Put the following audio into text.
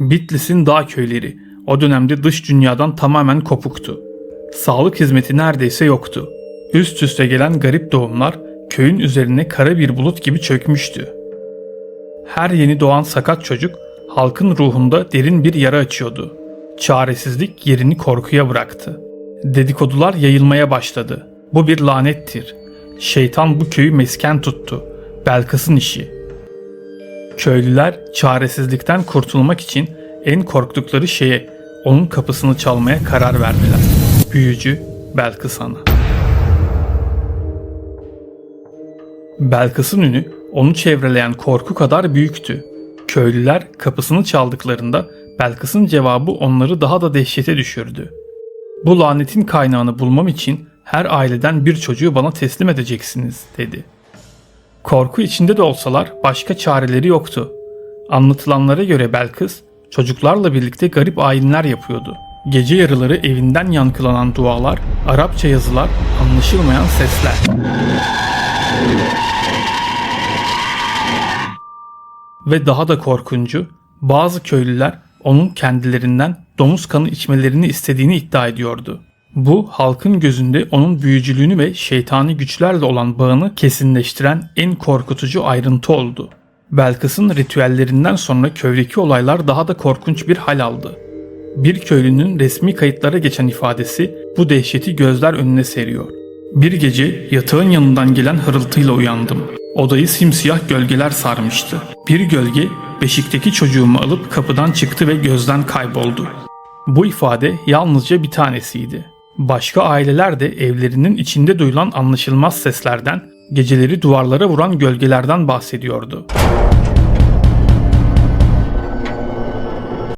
Bitlis'in dağ köyleri o dönemde dış dünyadan tamamen kopuktu. Sağlık hizmeti neredeyse yoktu. Üst üste gelen garip doğumlar köyün üzerine kara bir bulut gibi çökmüştü. Her yeni doğan sakat çocuk halkın ruhunda derin bir yara açıyordu. Çaresizlik yerini korkuya bıraktı. Dedikodular yayılmaya başladı. Bu bir lanettir. Şeytan bu köyü mesken tuttu. Belkıs'ın işi. Köylüler çaresizlikten kurtulmak için en korktukları şeye onun kapısını çalmaya karar verdiler. Büyücü Belkıs Ana. Belkıs'ın ünü onu çevreleyen korku kadar büyüktü. Köylüler kapısını çaldıklarında Belkıs'ın cevabı onları daha da dehşete düşürdü. Bu lanetin kaynağını bulmam için her aileden bir çocuğu bana teslim edeceksiniz dedi. Korku içinde de olsalar başka çareleri yoktu. Anlatılanlara göre Belkıs çocuklarla birlikte garip ayinler yapıyordu. Gece yarıları evinden yankılanan dualar, Arapça yazılar, anlaşılmayan sesler. Ve daha da korkuncu, bazı köylüler onun kendilerinden domuz kanı içmelerini istediğini iddia ediyordu. Bu halkın gözünde onun büyücülüğünü ve şeytani güçlerle olan bağını kesinleştiren en korkutucu ayrıntı oldu. Belkıs'ın ritüellerinden sonra köydeki olaylar daha da korkunç bir hal aldı. Bir köylünün resmi kayıtlara geçen ifadesi bu dehşeti gözler önüne seriyor. Bir gece yatağın yanından gelen hırıltıyla uyandım. Odayı simsiyah gölgeler sarmıştı. Bir gölge beşikteki çocuğumu alıp kapıdan çıktı ve gözden kayboldu. Bu ifade yalnızca bir tanesiydi. Başka aileler de evlerinin içinde duyulan anlaşılmaz seslerden, geceleri duvarlara vuran gölgelerden bahsediyordu.